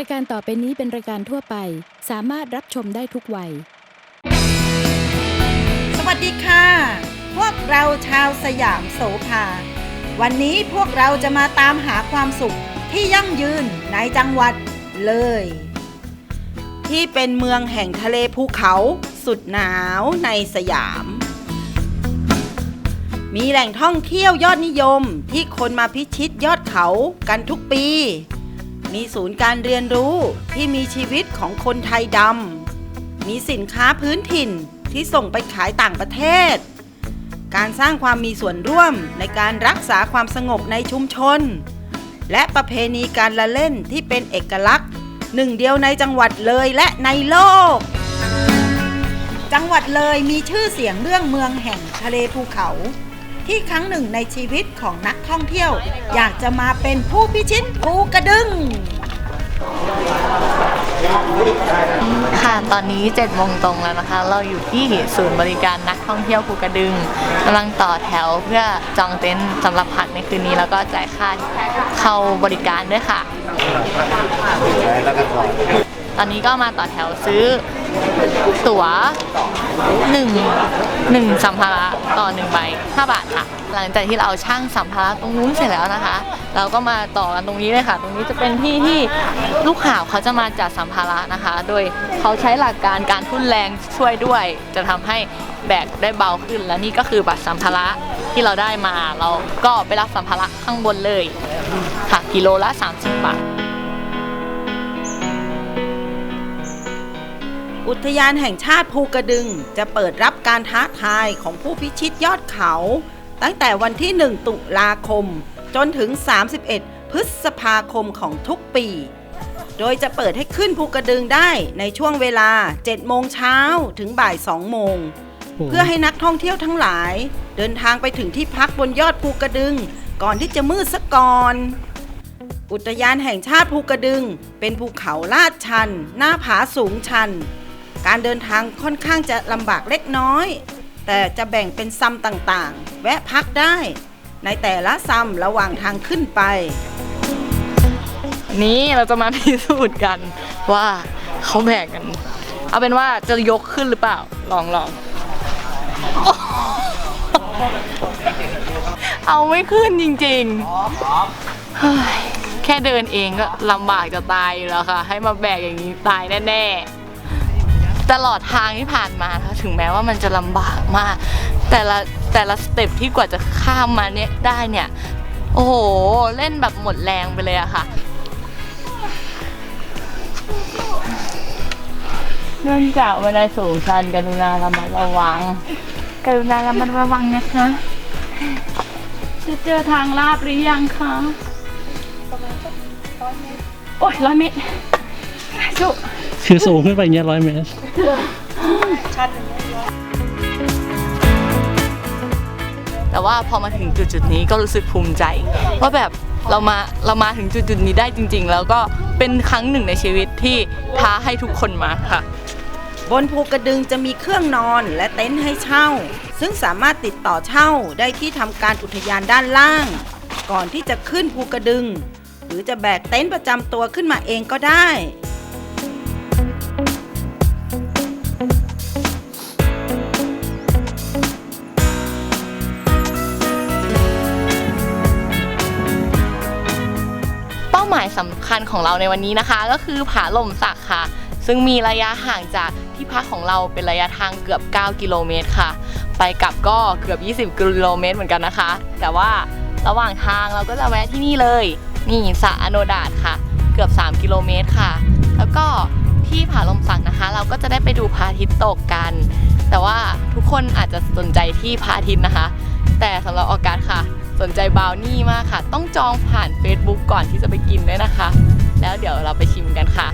รายการต่อไปนี้เป็นรายการทั่วไป สามารถรับชมได้ทุกวัย สวัสดีค่ะ พวกเราชาวสยามโสภา วันนี้พวกเราจะมาตามหาความสุขที่ยั่งยืนในจังหวัดเลย ที่เป็นเมืองแห่งทะเลภูเขาสุดหนาวในสยาม มีแหล่งท่องเที่ยวยอดนิยมที่คนมาพิชิตยอดเขากันทุกปี มีศูนย์การเรียนรู้ที่มีชีวิตของคนไทยดำ มีสินค้าพื้นถิ่นที่ส่งไปขายต่างประเทศ การสร้างความมีส่วนร่วมในการรักษาความสงบในชุมชน และประเพณีการละเล่นที่เป็นเอกลักษณ์ หนึ่งเดียวในจังหวัดเลยและในโลก จังหวัดเลยมีชื่อเสียงเรื่องเมืองแห่งทะเลภูเขา ที่ครั้งหนึ่งในชีวิตของนักท่องเที่ยว อยากจะมาเป็นผู้พิชิตภูกระดึง ค่ะตอนนี้7จ็ดโมงตรงแล้วนะคะ เราอยู่ที่ศูนย์บริการนักท่องเที่ยวภูกระดึงกำลังต่อแถวเพื่อจองเต็นท์สำหรับพักในคืนนี้แล้วก็จ่ายค่าเข้าบริการด้วยค่ะ ตอนนี้ก็มาต่อแถวซื้อ ตั๋วหนึ่งหนึ่งสัมภาระต่อหนึ่งใบ5บาทค่ะ หลังจากที่เราช่างสัมภาระตรงนู้นเสร็จแล้วนะคะ เราก็มาต่อกันตรงนี้เลยค่ะ ตรงนี้จะเป็นที่ที่ลูกหาบเขาจะมาจัดสัมภาระนะคะ โดยเขาใช้หลักการการทุ่นแรงช่วยด้วย จะทำให้แบกได้เบาขึ้น และนี่ก็คือบัตรสัมภาระที่เราได้มา เราก็ไปรับสัมภาระข้างบนเลยค่ะกิโลละ 30 บาท อุทยานแห่งชาติภูกระดึง จะเปิดรับการท้าทายของผู้พิชิตยอดเขา ตั้งแต่วันที่ 1 ตุลาคม จนถึง 31 พฤษภาคมของทุกปี โดยจะเปิดให้ขึ้นภูกระดึงได้ในช่วงเวลา 7 โมงเช้าถึงบ่าย 2 โมง เพื่อให้นักท่องเที่ยวทั้งหลาย เดินทางไปถึงที่พักบนยอดภูกระดึง ก่อนที่จะมืดซะก่อนอุทยานแห่งชาติภูกระดึง เป็นภูเขาลาดชัน หน้าผาสูงชัน การเดินทางค่อนข้างจะลำบากเล็กน้อย แต่จะแบ่งเป็นซัมต่างๆ แวะพักได้ ในแต่ละซัมระหว่างทางขึ้นไป นี้เราจะมาพิสูจน์กันว่าเขาแบกกัน เอาเป็นว่าจะยกขึ้นหรือเปล่า ลองลองเอาไม่ขึ้นจริงๆเฮ้ยแค่เดินเองก็ลำบากจะตายอยู่แล้วค่ะ ให้มาแบกอย่างนี้ตายแน่ๆ ตลอดทางที่ผ่านมานะคะถึงแม้ว่ามันจะลำบากมาก แต่ละแต่ละสเต็ปที่กว่าจะข้ามมาเนี่ยได้เนี่ย โอ้โห เล่นแบบหมดแรงไปเลยอะค่ะ เนื่องจากบันไดสูงชันกรุณาระมัดระวัง กรุณาระมัดระวังนะคะจะเจอทางลาบหรือยังคะประมาณร้อยเมตรโอ้ยร้อยเมตรจุ คือสูงขึ้นไปอย่างเงี้ยร้อยเมตรแต่ว่าพอมาถึงจุดจุดๆนี้ก็รู้สึกภูมิใจว่าแบบเรามาเรามาถึงจุดจุดๆนี้ได้จริง ๆ แล้วก็เป็นครั้งหนึ่งในชีวิตที่ท้าให้ทุกคนมาค่ะ บนภูกระดึงจะมีเครื่องนอนและเต็นท์ให้เช่า ซึ่งสามารถติดต่อเช่าได้ที่ทำการอุทยานด้านล่าง ก่อนที่จะขึ้นภูกระดึง หรือจะแบกเต็นท์ประจำตัวขึ้นมาเองก็ได้ายสำคัญของเราในวันนี้นะคะ ก็คือผาลมสักค่ะ ซึ่งมีระยะห่างจากที่พักของเราเป็นระยะทางเกือบ 9 กิโลเมตรค่ะ ไปกลับก็เกือบ 20 กิโลเมตรเหมือนกันนะคะ แต่ว่าระหว่างทางเราก็จะแวะที่นี่เลย นี่สระอโนดาตค่ะ เกือบ 3 กิโลเมตรค่ะ แล้วก็ที่ผาลมสักนะคะ เราก็จะได้ไปดูพระอาทิตย์ตกกัน แต่ว่าทุกคนอาจจะสนใจที่พระอาทิตย์นะคะ แต่สำหรับออกัสค่ะ สนใจบราวนี่มากค่ะ ต้องจองผ่าน Facebook ก่อนที่จะไปกินด้วยนะคะ แล้วเดี๋ยวเราไปชิมกันค่ะ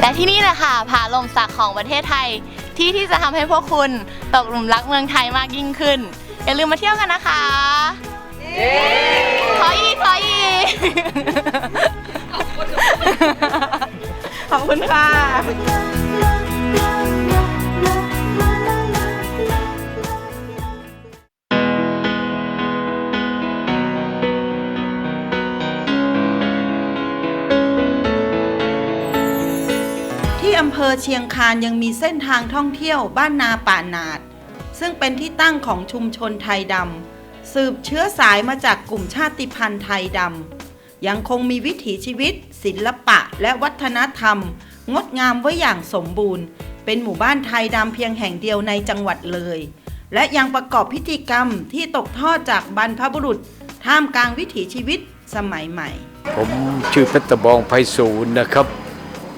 และที่นี่แหละค่ะผาลมสักของประเทศไทยที่ที่จะทำให้พวกคุณตกหลุมรักเมืองไทยมากยิ่งขึ้น อย่าลืมมาเที่ยวกันนะคะขออีกขออีก ขอบคุณค่ะที่อำเภอเชียงคานยังมีเส้นทางท่องเที่ยวบ้านนาป่านาด ซึ่งเป็นที่ตั้งของชุมชนไทยดำสืบเชื้อสายมาจากกลุ่มชาติพันธุ์ไทยดำยังคงมีวิถีชีวิต ศิลปะและวัฒนธรรม งดงามไว้อย่างสมบูรณ์ เป็นหมู่บ้านไทยดำเพียงแห่งเดียวในจังหวัดเลย และยังประกอบพิธีกรรมที่ตกทอดจากบรรพบุรุษ ท่ามกลางวิถีชีวิตสมัยใหม่ ผมชื่อเพชรบองไพศาลนะครับ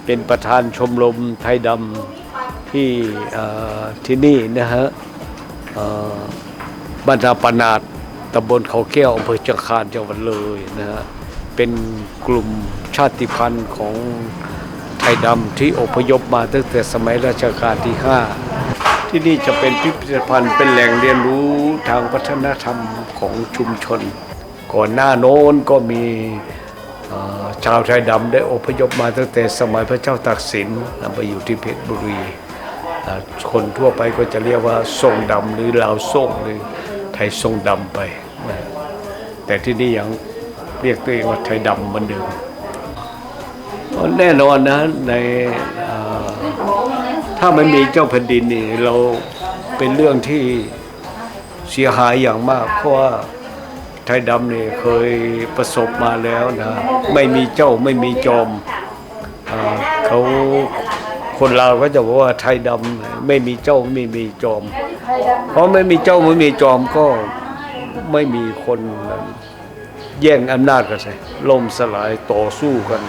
เป็นประธานชมรมไทยดำที่ที่นี่นะฮะบ้านนาปนาดตำบลเขาแก้วอำเภอจังคารจังหวัดเลยนะฮะ เป็นกลุ่ม ชาติพันธุ์ของไทยดำที่อพยพมาตั้งแต่สมัยรัชกาลที่ 5 ที่นี่จะเป็นพิพิธภัณฑ์เป็นแหล่งเรียนรู้ทางวัฒนธรรมของชุมชน ก่อนหน้าโน้นก็มีชาวไทยดำได้อพยพมาตั้งแต่สมัยพระเจ้าตากสินนำไปอยู่ที่เพชรบุรี คนทั่วไปก็จะเรียกว่าทรงดำหรือลาวทรงหรือไทยทรงดำไป แต่ที่นี่ยังเรียกตัวเองว่าไทยดำเหมือนเดิม แน่นอนนะในถ้าไม่มีเจ้าแผ่นดินนี่เราเป็นเรื่องที่เสียหายอย่างมาก เพราะว่าไทยดำเนี่ยเคยประสบมาแล้วนะ ไม่มีเจ้าไม่มีจอมอเขาคนเราก็จะบอกว่าไทยดำไม่มีเจ้าไม่มีจอม เพราะไม่มีเจ้าไม่มีจอมก็ไม่มีคนแย่งอำนาจกันใช่ล่มสลายต่อสู้กัน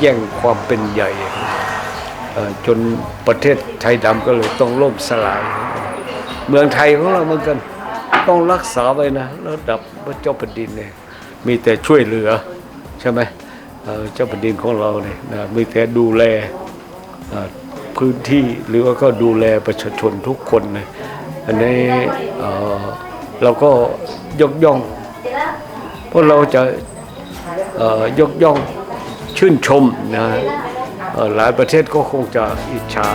แย่งความเป็นใหญ่จนประเทศไทยดำก็เลยต้องล่มสลาย เมืองไทยของเราเหมือนกัน ต้องรักษาไว้นะระดับพระเจ้าแผ่นดินเนี่ยมีแต่ช่วยเหลือใช่ไหมเจ้าแผ่นดินของเราเนี่ยนะมีแต่ดูแลพื้นที่หรือว่าก็ดูแลประชาชนทุกคนเลยอันนี้เราก็ยกย่อง เพราะเราจะยกย่อง ชื่นชมนะหลายประเทศก็คงจะอิจฉา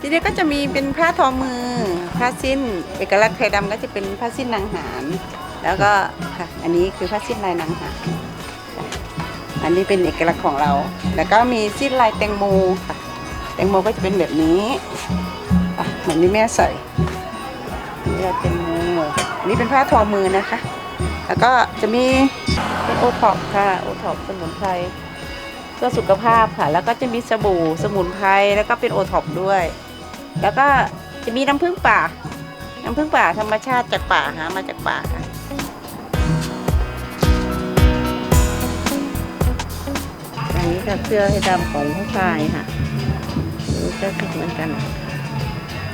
ทีนี้ก็จะมีเป็นผ้าทอมือ ผ้าสิ้นเอกลักษณ์ไทยดำก็จะเป็นผ้าสิ้นนางหารแล้วก็ค่ะอันนี้คือผ้าสิ้นลายนางหารค่ะอันนี้เป็นเอกลักษณ์ของเรา แล้วก็มีสิ้นลายแตงโมค่ะ แตงโมก็จะเป็นแบบนี้เหมือนที่แม่ใส่นี่ลายแตงโมอันนี้เป็นผ้าทอมือนะคะ แล้วก็จะมีเป็นโอท็อปค่ะ โอท็อปสมุนไพรเพื่อสุขภาพค่ะ แล้วก็จะมีสบู่สมุนไพร แล้วก็เป็นโอท็อปด้วย แล้วก็ จะมีน้ำผึ้งป่า น้ำผึ้งป่าธรรมชาติจากป่าหามาจากป่าค่ะอันนี้ก็เสื้อให้ดำของผู้ชายค่ะนี่ก็ชุดเหมือนกัน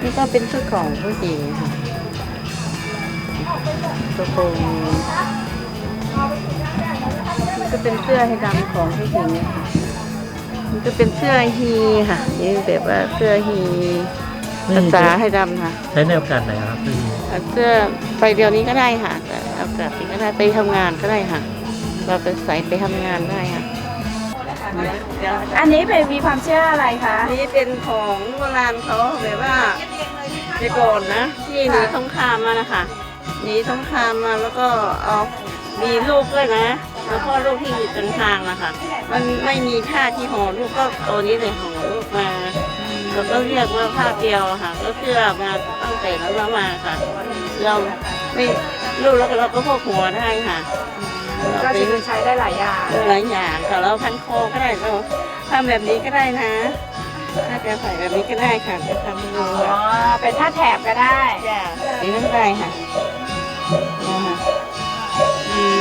นี่ก็เป็นชุดของผู้หญิงค่ะกระโปรงนี่ก็เป็นเสื้อให้ดำของผู้หญิงค่ะมันจะเป็นเสื้อฮีค่ะนี่แบบว่าเสื้อฮี ภาษาให้ดำค่ะใช้ในโอกาสไหนครับพี่เอาเสื้อไปเดียวนี้ก็ได้ค่ะแต่เอาแบบนี้ก็ได้ไปทำงานก็ได้ค่ะ เราไปใส่ไปทำงานได้ค่ะ อันนี้เป็นมีความเชื่ออะไรคะ อันนี้เป็นของโบราณเขาแบบว่าในก่อนนะ ที่หนีสงครามมานะคะหนีสงครามมาแล้วก็เอามีลูกด้วยนะ แล้วก็ลูกที่อยู่จนทางนะคะมันไม่มีผ้าที่ห่อลูกก็ตัวนี้เลยห่อลูกมา เราก็เรียกว่าผ้าเกลียวค่ะ ก็เชื่อมาตั้งแต่นั้นแล้วมาค่ะ เราไม่ลูกแล้วก็เราก็พกหัวได้ค่ะก็คือใช้ได้หลายอย่างหลายอย่างค่ะเราพันคอก็ได้เราทำแบบนี้ก็ได้นะถ้าจะใส่แบบนี้ก็ได้ค่ะจะทำมืออ๋อเป็นผ้าแถบก็ได้จ้ะนี่ก็ได้ค่ะนะคะอืม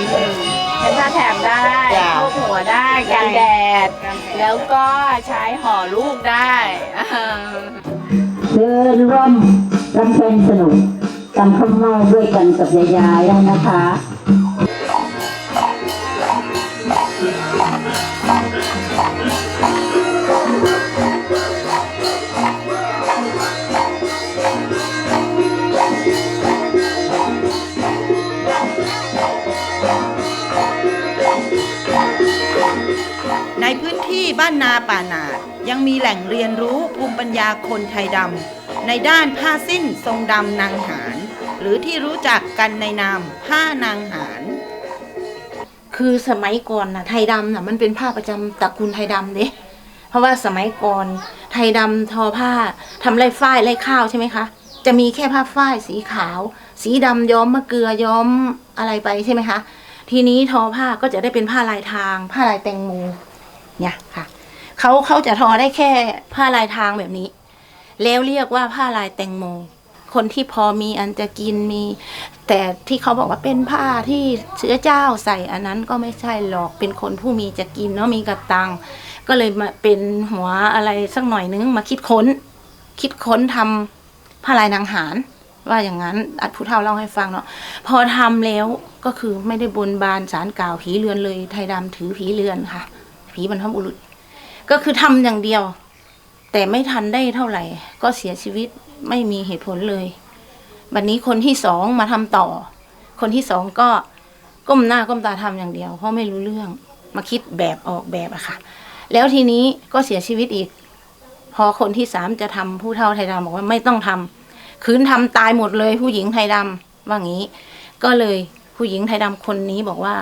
เป็นผ้าแถบได้จ้ะพวกหัวได้กันแดด แล้วก็ใช้ห่อลูกได้อ่า เดินร่วมรำเพลงสนุกกันข้างนอกด้วยกันกับยายๆได้นะคะานนาป่านาดยังมีแหล่งเรียนรู้ภูมิปัญญาคนไทยดำในด้านผ้าสิ้นทรงดำนางหารหรือที่รู้จักกันในนามผ้านางหาร คือสมัยก่อนนะไทยดำนะมันเป็นผ้าประจำตระกูลไทยดำเด้เพราะว่าสมัยก่อนไทยดำทอผ้าทำไรฝ้ายไรข้าวใช่ไหมคะจะมีแค่ผ้าฝ้ายสีขาว สีดำย้อมมะเกลือย้อมอะไรไปใช่ไหมคะทีนี้ทอผ้าก็จะได้เป็นผ้าลายทาง ผ้าลายแตงโมเนี่ยค่ะ เขาเขาจะทอได้แค่ผ้าลายทางแบบนี้ แล้วเรียกว่าผ้าลายแตงโม คนที่พอมีอันจะกินมี แต่ที่เขาบอกว่าเป็นผ้าที่เชื้อเจ้าใส่อันนั้นก็ไม่ใช่หรอกเป็นคนผู้มีจะกินเนาะมีกระตัง ก็เลยมาเป็นหัวอะไรสักหน่อยนึงมาคิดค้น คิดค้นทำผ้าลายนางหารว่าอย่างนั้นอัดผู้เฒ่าเล่าให้ฟังเนาะพอทำแล้วก็คือไม่ได้บนบานสารกล่าวผีเรือนเลยไทยดำถือผีเรือนค่ะ ผีบรรพบุรุษ ก็คือทำอย่างเดียว แต่ไม่ทันได้เท่าไหร่ ก็เสียชีวิตไม่มีเหตุผลเลยบัดนนี้คนที่สองมาทำต่อ คนที่สองก็ก้มหน้าก้มตาทำอย่างเดียว เพราะไม่รู้เรื่องมาคิดแบบออกแบบอะค่ะ แล้วทีนี้ก็เสียชีวิตอีก พอคนที่สามจะทำผู้เฒ่าไทยดำบอกว่าไม่ต้องทำคืนทำตายหมดเลย ผู้หญิงไทยดำว่างี้ ก็เลยผู้หญิงไทยดำคนนี้บอกว่า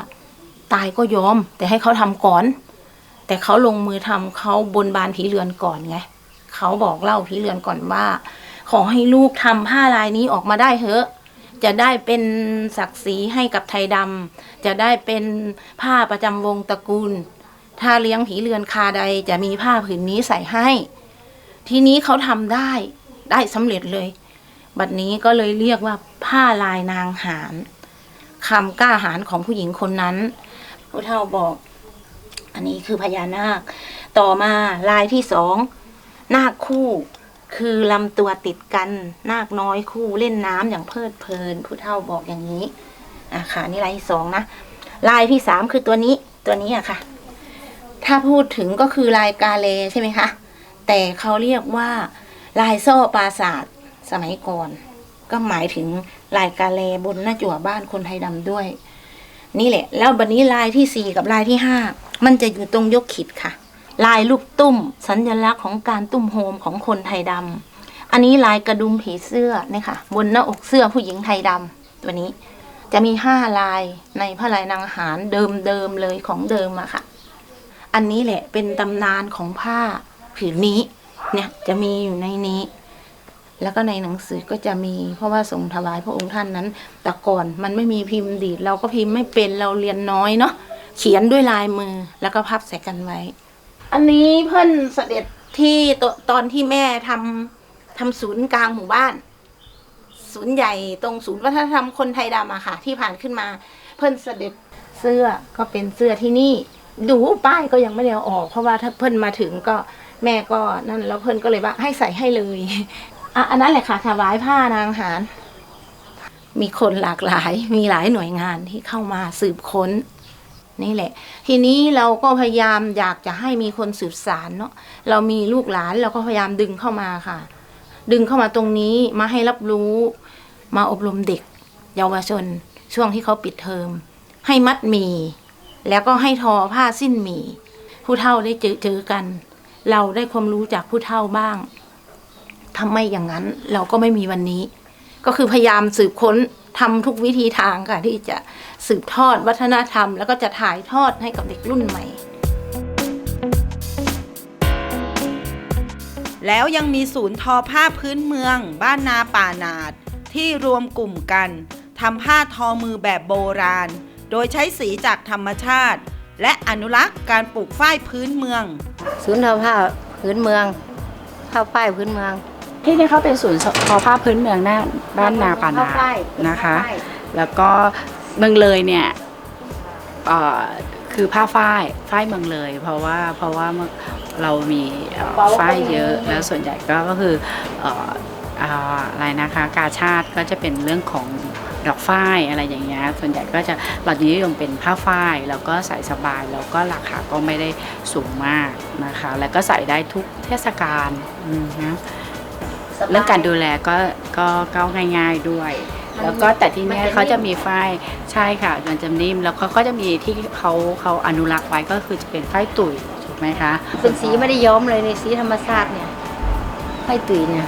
ตายก็ยอม แต่ให้เขาทำก่อน แต่เขาลงมือทำเขาบนบานผีเรือนก่อนไงเขาบอกเล่าผีเรือนก่อนว่า ขอให้ลูกทำผ้าลายนี้ออกมาได้เถอะจะได้เป็นศักดิ์ศรีให้กับไทยดำจะได้เป็นผ้าประจำวงตระกูล ถ้าเลี้ยงผีเรือนคาใดจะมีผ้าผืนนี้ใส่ให้ ทีนี้เขาทำได้ได้สำเร็จเลย บัดนี้ก็เลยเรียกว่าผ้าลายนางหารคำกล้าหาญของผู้หญิงคนนั้นผู้เฒ่าบอก อันนี้คือพญานาค ต่อมาลายที่สองนาคคู่คือลำตัวติดกันนาคน้อยคู่เล่นน้ำอย่างเพลิดเพลิน ผู้เฒ่าบอกอย่างนี้อะค่ะนี่ลายที่สองนะลายที่สามคือตัวนี้ตัวนี้อะค่ะ ถ้าพูดถึงก็คือลายกาเลใช่ไหมคะแต่เขาเรียกว่าลายโซ่ปราศาสตร์สมัยก่อน ก็หมายถึงลายกาเลบนหน้าจั่วบ้านคนไทยดำด้วย นี่แหละ แล้วบันนี้ลายที่สี่กับลายที่ห้า มันจะอยู่ตรงยกขิดค่ะ ลายลูกตุ้ม สัญลักษณ์ของการตุ้มโฮมของคนไทยดำอันนี้ลายกระดุมผีเสื้อนี่ค่ะบนหน้าอกเสื้อผู้หญิงไทยดำตัวนี้จะมีห้าลายในพระลายนางหารเดิมๆเลยของเดิมอะค่ะ อันนี้แหละเป็นตำนานของผ้าผืนนี้เนี่ยจะมีอยู่ในนี้ แล้วก็ในหนังสือก็จะมี เพราะว่าทรงถวายพระองค์ท่านนั้น แต่ก่อนมันไม่มีพิมพ์ดีดเราก็พิมพ์ไม่เป็นเราเรียนน้อยเนาะ เขียนด้วยลายมือแล้วก็พับใส่กันไว้ อันนี้เพิ่นเสด็จที่ตตอนที่แม่ทำทำศูนย์กลางหมู่บ้าน ศูนย์ใหญ่ตรงศูนย์วัฒนธรรมคนไทยดำอะค่ะ ที่ผ่านขึ้นมา เพิ่นเสด็จเสื้อก็เป็นเสื้อที่นี่ ดูป้ายก็ยังไม่ได้เอาออก เพราะว่าถ้าเพิ่นมาถึงก็แม่ก็นั่นแล้วเพิ่นก็เลยว่าให้ใส่ให้เลยอะอันนั้นแหละค่ะถวายผ้านางหาร มีคนหลากหลาย มีหลายหน่วยงานที่เข้ามาสืบค้น นี่แหละ ทีนี้เราก็พยายามอยากจะให้มีคนสืบสารเนาะเรามีลูกหลานเราก็พยายามดึงเข้ามาค่ะ ดึงเข้ามาตรงนี้มาให้รับรู้มาอบรมเด็ก เยาวชน ช่วงที่เขาปิดเทอม ให้มัดหมีแล้วก็ให้ทอผ้าสิ้นหมีผู้เฒ่าได้เจอเจอกัน เราได้ความรู้จากผู้เฒ่าบ้างทำไมอย่างนั้น เราก็ไม่มีวันนี้ ก็คือพยายามสืบค้น ทำทุกวิธีทางค่ะที่จะสืบทอดวัฒนธรรม แล้วก็จะถ่ายทอดให้กับเด็กรุ่นใหม่ แล้วยังมีศูนย์ทอผ้าพื้นเมือง บ้านนาป่านาด ที่รวมกลุ่มกันทำผ้าทอมือแบบโบราณ โดยใช้สีจากธรรมชาติ และอนุรักษ์การปลูกฝ้ายพื้นเมือง ศูนย์ทอผ้าพื้นเมืองผ้าฝ้ายพื้นเมือง ที่นี่เขาเป็นศูนย์ทอผ้าพื้นเมืองหน้าบ้านนาป่านาผ้าฝ้ายนะคะ แล้วก็เมืองเลยเนี่ยเอ่อคือผ้าฝ้ายฝ้ายเมืองเลย เพราะว่าเพราะว่าเรามีเอ่อฝ้ายเยอะแล้วส่วนใหญ่ก็ก็คือเอ่อเอ่ออะไรนะคะกาชาติก็จะเป็นเรื่องของดอกฝ้ายอะไรอย่างเงี้ยส่วนใหญ่ก็จะเรานิยมเป็นผ้าฝ้ายแล้วก็ใส่สบายแล้วก็ราคาก็ไม่ได้สูงมากนะคะ แล้วก็ใส่ได้ทุกเทศกาลอืมนะ เรื่องการดูแลก็ก็ก็ง่าย ๆด้วย แล้วก็แต่ที่เนี้ยเขาจะมีฝ้ายใช่ค่ะมันจะนิ่มแล้วเขาก็จะมีที่เขาเขาอนุรักษ์ไว้ก็คือจะเป็นฝ้ายตุ๋ยกไหมคะเป็นสีไม่ได้ย้อมเลยในสีธรรมชาติเนี่ยไม่ตุยเนี่ย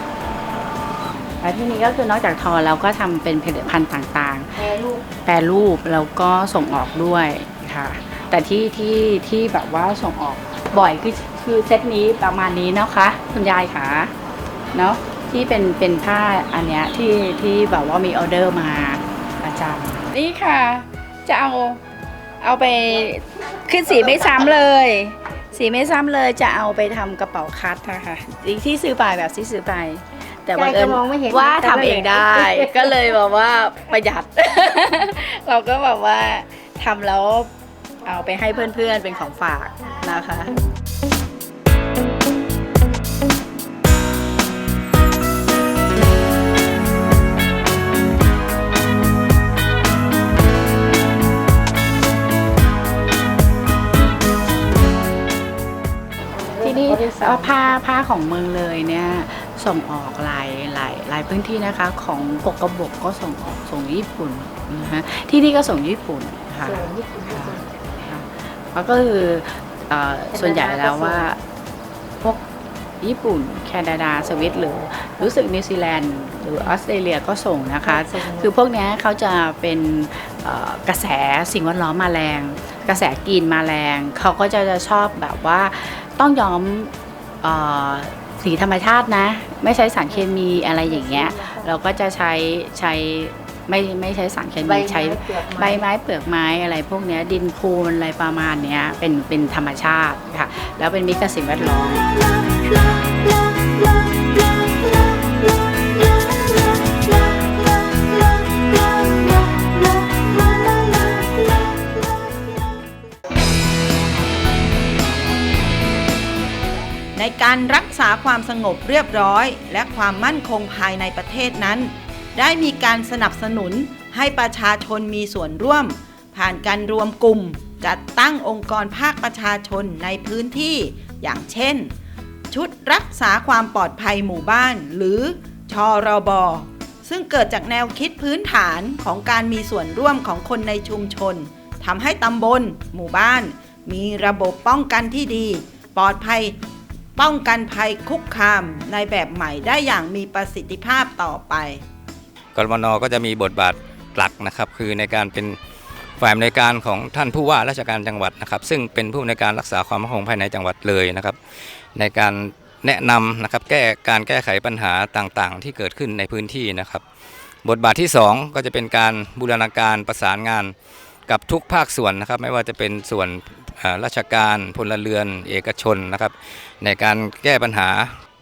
แล้วที่นี้ก็คือนอกจากทอเราก็ทำเป็นผลิตภัณฑ์ต่างแปรรูปๆแปรรูปแล้วก็ส่งออกด้วยค่ะ แต่ที่ที่ที่แบบว่าส่งออกบ่อยคือคือเซตนี้ประมาณนี้เนาะคะคุณยายคะเนาะ ที่เป็นเป็นผ้าอันเนี้ยที่ที่แบบว่ามีออเดอร์มาประจำนี่ค่ะ จะเอาเอาไปขึ้นสีไม่ซ้ำเลย สีไม่ซ้ำเลยจะเอาไปทำกระเป๋าคัดนะคะที่ซื้อไปแบบที่ซื้อไป แต่ว่าใจเอิก็ญมองไม่เห็นว่าแต่ทำว่าเองได้ ก็เลยแบบว่าประหยัด เราก็แบบว่าทำแล้วเอาไปให้เพื่อนๆเป็นของฝากนะคะ เอ่อผ้าผ้าของเมืองเลยเนี่ยส่งออกหลายหลายหลายพื้นที่นะคะ ของกกกระบกก็ส่งออกส่งญี่ปุ่นนะคะที่นี่ก็ส่งญี่ปุ่นค่ะส่งญี่ปุ่นก็ส่งค่ะแล้วก็คือเอ่อส่วนใหญ่แล้วว่าพวกญี่ปุ่น แคนาดา สวิตหรือรู้สึกนิวซีแลนด์หรือออสเตรเลียก็ส่งนะคะส่งคือพวกเนี้ยเขาจะเป็นเอ่อกระแสสิ่งแวดล้อมมาแรง กระแสกรีนมาแรง เขาก็จะจะชอบแบบว่าต้องย้อมเอ่อ สีธรรมชาตินะ ไม่ใช้สารเคมีอะไรอย่างเงี้ย เราก็จะใช้ใช้ไม่ไม่ใช้สารเคใบมีไม้ใช้เปลือกใบไม้ไม้เปลือกไม้อะไรพวกเนี้ยดินคูนอะไรประมาณเนี้ยเป็นเป็นธรรมชาติค่ะ แล้วเป็นมิตรกับสิ่งแวดล้อม การรักษาความสงบเรียบร้อย และความมั่นคงภายในประเทศนั้น ได้มีการสนับสนุนให้ประชาชนมีส่วนร่วม ผ่านการรวมกลุ่ม จัดตั้งองค์กรภาคประชาชนในพื้นที่ อย่างเช่น ชุดรักษาความปลอดภัยหมู่บ้าน หรือชอรบซึ่งเกิดจากแนวคิดพื้นฐานของการมีส่วนร่วมของคนในชุมชนทำให้ตำบล หมู่บ้าน มีระบบป้องกันที่ดี ปลอดภัย ป้องกันภัยคุกคามในแบบใหม่ได้อย่างมีประสิทธิภาพต่อไป กรมนก็จะมีบทบาทหลักนะครับ คือในการเป็นฝ่ายในวยการของท่านผู้ว่าราชการจังหวัดนะครับ ซึ่งเป็นผู้ในวยการรักษาความมั่นคงภายในจังหวัดเลยนะครับ ในการแนะนำนะครับแก้การแก้ไขปัญหาต่างๆ ที่เกิดขึ้นในพื้นที่นะครับ บทบาทที่ 2 ก็จะเป็นการบูรณาการประสานงานกับทุกภาคส่วนนะครับ ไม่ว่าจะเป็นส่วนราชการพลเรือน เอกชนนะครับ ในการแก้ปัญหา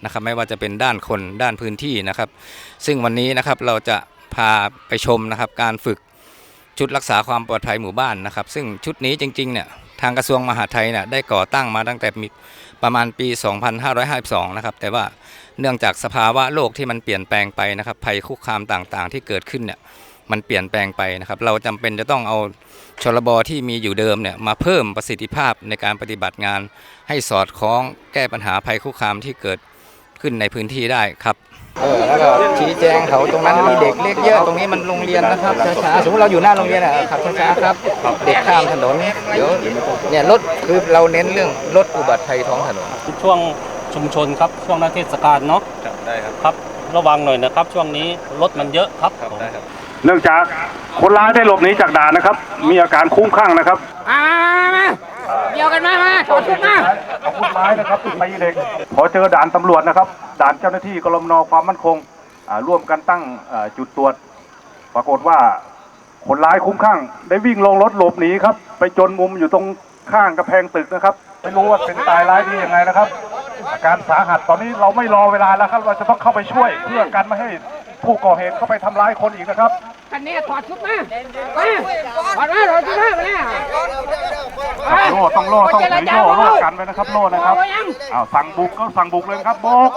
นะครับไม่ว่าจะเป็นด้านคนด้านพื้นที่นะครับ ซึ่งวันนี้นะครับเราจะพาไปชมนะครับการฝึกชุดรักษาความปลอดภัยหมู่บ้านนะครับ ซึ่งชุดนี้จริงๆเนี่ยทางกระทรวงมหาดไทยเนี่ยได้ก่อตั้งมาตั้งแต่มีประมาณปี 2552 นะครับ แต่ว่าเนื่องจากสภาวะโลกที่มันเปลี่ยนแปลงไปนะครับ ภัยคุกคามต่างๆ ที่เกิดขึ้นเนี่ย มันเปลี่ยนแปลงไปนะครับ เราจำเป็นจะต้องเอาชลบที่มีอยู่เดิมเนี่ยมาเพิ่มประสิทธิภาพในการปฏิบัติงาน ให้สอดคล้องแก้ปัญหาภัยคุกคามที่เกิดขึ้นในพื้นที่ได้ครับเออแล้วก็ชี้แจงเขาตรงนั้นมีเด็กเล็กเยอะตรงนี้มันโรงเรียนนะครับช้าๆสมมติเราอยู่หน้าโรงเรียนอะขับช้าๆครับเด็กข้ามถนนเดี๋ยวเนี่ยรถคือเราเน้นเรื่องลดอุบัติภัยท้องถนนช่วงชุมชนครับช่วงหน้าเทศกาลเนาะได้ครับครับ ระวังหน่อยนะครับ ช่วงนี้รถมันเยอะครับผมได้ครับ เนื่องจากคนร้ายได้หลบหนีจากด่านนะครับ มีอาการคุ้มคลั่งนะครับเดียวกันมามาถอดชุดมาเอาคนร้ายนะครับตีเด็กพอเจอด่านตำรวจนะครับ ด่านเจ้าหน้าที่กรมนความมั่นคงอ่าร่วมกันตั้งอ่าจุดตรวจ ปรากฏว่าคนร้ายคุ้มคลั่งได้วิ่งลงรถหลบหนีครับ ไปจนมุมอยู่ตรงข้างกระแพงตึกนะครับไม่รู้ว่าเป็นตายร้ายดียังไงนะครับ อาการสาหัสตอนนี้เราไม่รอเวลาแล้วครับ เราจะต้องเข้าไปช่วยเพื่อกันไม่ให้ผู้ก่อเหตุเข้าไปทำร้ายคนอีกนะครับ คันนี้ถอดชุดมามาถอดมาถอดชุดมามาเนี่ยโล่ต้องโล่ต้องถือโล่โล่กันไว้นะครับโล่นะครับอ้าวสั่งบุกก็สั่งบุกเลยครับบุก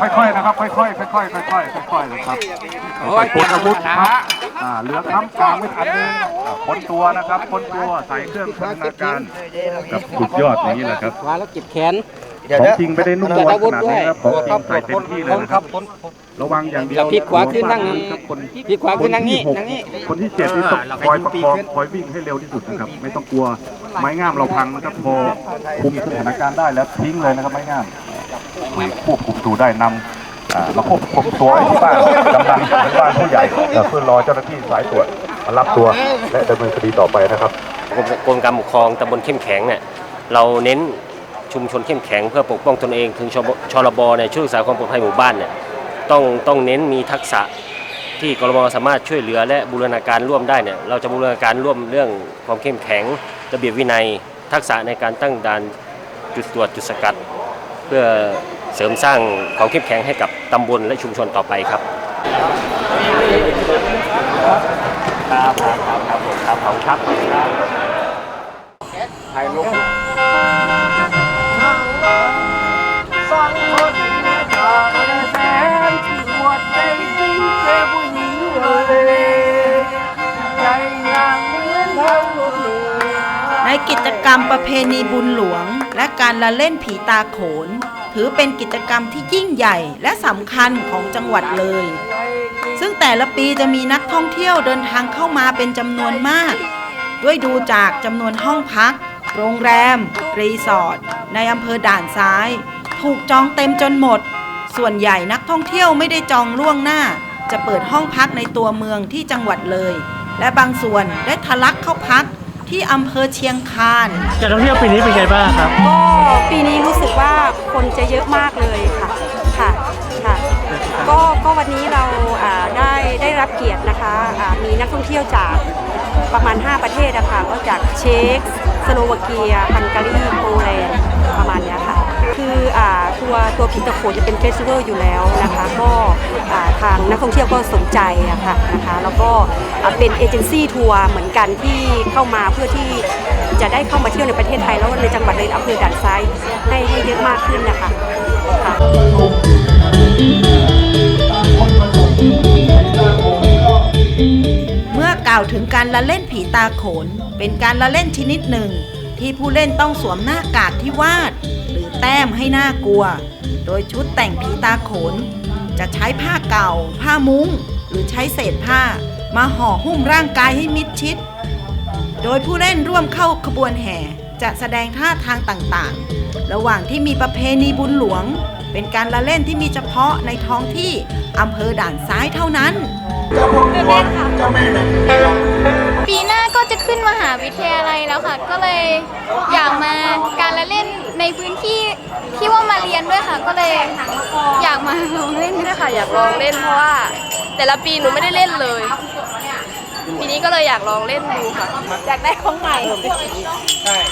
ค่อยๆนะครับค่อยๆค่อยๆค่อยๆค่อยๆนะครับค่อยๆคนอาวุธครับอ่าเหลือค้ำกลางไม่ทันเลยอ่าค้นตัวนะครับค้นตัวใส่เครื่องพัฒนาการกับสุดยอดอย่างนี้แหละครับมาแล้วเก็บแขน ของจริงไม่ได้นุ่มนวลขนาดนี้ครับของจริงใส่เต็มที่เลยนะครับ ระวังอย่างเดียวเราพลิกขวาขึ้นนั่งครับคนพลิกขวาขึ้นนั่งนี่คที่หกนั่งนี่คนที่เจ็ดนี่ต้องคอยประคองคอยวิ่งให้เร็วที่สุดนะครับ ไม่ต้องกลัวไม้งามเราพังนะครับพอคุมสถานการณ์ได้แล้วทิ้งเลยนะครับไม้งามไม่ควบคุมตัวได้นำอ่ามาควบคุมตัวไอ้ที่บ้านกำนันหรือบ้านผู้ใหญ่เอ่อเพื่อรอเจ้าหน้าที่สายตรวจมารับตัวและดำเนินคดีต่อไปนะครับกรมกรมการปกครองตำบลเข้มแข็งเนี่ยเราเน้น ชุมชนเข้มแข็งเพื่อปกป้องตนเองถึงชบชลบเนี่ยช่วยรักษาความปลอดภัยหมู่บ้านเนี่ยต้องต้องเน้นมีทักษะที่กรมสามารถช่วยเหลือและบูรณาการร่วมได้เนี่ยเราจะบูรณาการร่วมเรื่องความเข้มแข็ง ระเบียบวินัย ทักษะในการตั้งด่านจุดตรวจจุดสกัด เพื่อเสริมสร้างความเข้มแข็งให้กับตำบลและชุมชนต่อไปครับครับครับครับผมครับผมครับถ่ายรูป กรรมประเพณีบุญหลวง และการละเล่นผีตาโขน ถือเป็นกิจกรรมที่ยิ่งใหญ่และสำคัญของจังหวัดเลย ซึ่งแต่ละปีจะมีนักท่องเที่ยวเดินทางเข้ามาเป็นจำนวนมาก ด้วยดูจากจำนวนห้องพัก โรงแรม รีสอร์ทในอำเภอด่านซ้าย ถูกจองเต็มจนหมด ส่วนใหญ่นักท่องเที่ยวไม่ได้จองล่วงหน้า จะเปิดห้องพักในตัวเมืองที่จังหวัดเลย และบางส่วนได้ทะลักเข้าพัก ที่อำเภอเชียงคานการท่องเที่ยวปีนี้เป็นไงบ้างครับ ก็ปีนี้รู้สึกว่าคนจะเยอะมากเลยค่ะ ค่ะ ค่ะ ก็ก็วันนี้เราอ่าได้ได้รับเกียรตินะคะอ่ามีนักท่องเที่ยวจากประมาณ 5 ประเทศนะคะก็จากเช็กสโลวาเกียฮังการีโปแลนด์ประมาณเนี้ยค่ะ คืออ่า ตัวตัวผีตะโขนจะเป็นเฟสติวัลอยู่แล้วนะคะก็ทางนักท่องเที่ยวก็สนใจอะค่ะนะคะแล้วก็เป็นเอเจนซี่ทัวร์เหมือนกันที่เข้ามาเพื่อที่จะได้เข้ามาเที่ยวในประเทศไทย แล้วในจังหวัดเลยอำเภอด่านซ้ายให้ให้เยอะมากขึ้นนะคะค่ะเมื่อกล่าวถึงการละเล่นผีตาโขน เป็นการละเล่นชนิดหนึ่ง ที่ผู้เล่นต้องสวมหน้ากากที่วาด หรือแต้มให้หน่ากลัว โดยชุดแต่งผีตาโขน จะใช้ผ้าเก่า ผ้ามุง้ง หรือใช้เศษผ้า มาห่อหุ้มร่างกายให้มิดชิด โดยผู้เล่นร่วมเข้าขบวนแห่ จะแสดงท่าทางต่างๆ ระหว่างที่มีประเพณีบุญหลวง เป็นการละเล่นที่มีเฉพาะในท้องที่อำเภอด่านซ้ายเท่านั้นปีหน้าก็ จะขึ้นมหาวิทยาลัยแล้วค่ะ ก็เลยอยากมาการละเล่นในพื้นที่ที่ว่ามาเรียนด้วยค่ะ ก็เลยอยากมาลองเล่นด้วยค่ะ อยากลองเล่นเพราะว่า แต่ละปีหนูไม่ได้เล่นเลยปีนี้ก็เลยอยากลองเล่นดูค่ะอยากได้ของใหม่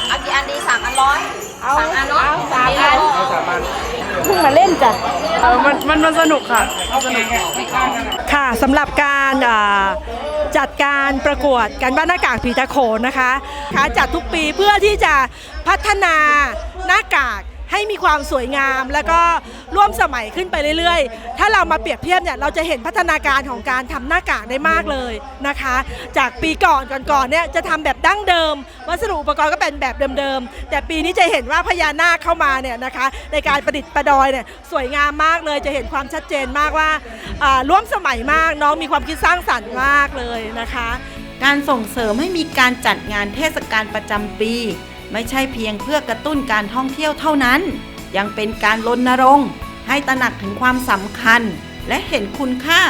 เอากี่อันดีสามอันร้อยเอาสามอันเนาะเอาสามอันเพิ่งมาเล่นจ้ะมันมันมันสนุกค่ะสนุกค่ะสำหรับการอ่า จัดการประกวดการบ้านหน้ากากผีตะโขนนะคะคะจัดทุกปีเพื่อที่จะพัฒนาหน้ากาก ให้มีความสวยงาม แล้วก็ร่วมสมัยขึ้นไปเรื่อยๆ ถ้าเรามาเปรียบเทียบเนี่ยเราจะเห็นพัฒนาการของการทำหน้ากากได้มากเลยนะคะ จากปีก่อนก่อนๆเนี่ยจะทำแบบดั้งเดิม วัสดุอุปกรณ์ก็เป็นแบบเดิมๆ แต่ปีนี้จะเห็นว่าพญานาคเข้ามาเนี่ยนะคะในการประดิษฐ์ประดอยเนี่ยสวยงามมากเลยจะเห็นความชัดเจนมากว่าร่วมสมัยมากน้องมีความคิดสร้างสรรค์มากเลยนะคะ การส่งเสริมให้มีการจัดงานเทศกาลประจำปี ไม่ใช่เพียงเพื่อกระตุ้นการท่องเที่ยวเท่านั้น ยังเป็นการรณรงค์ ให้ตระหนักถึงความสำคัญ และเห็นคุณค่า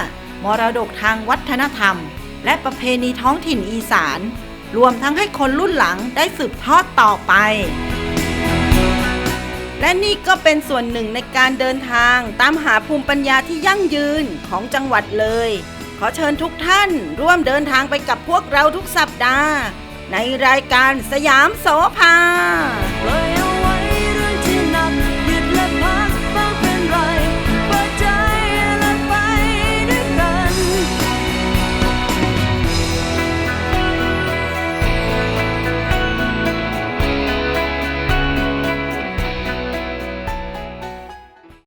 มรดกทางวัฒนธรรม และประเพณีท้องถิ่นอีสาน รวมทั้งให้คนรุ่นหลังได้สืบทอดต่อไป และนี่ก็เป็นส่วนหนึ่งในการเดินทาง ตามหาภูมิปัญญาที่ยั่งยืนของจังหวัดเลย ขอเชิญทุกท่านร่วมเดินทางไปกับพวกเราทุกสัปดาห์ ในรายการสยามโสภา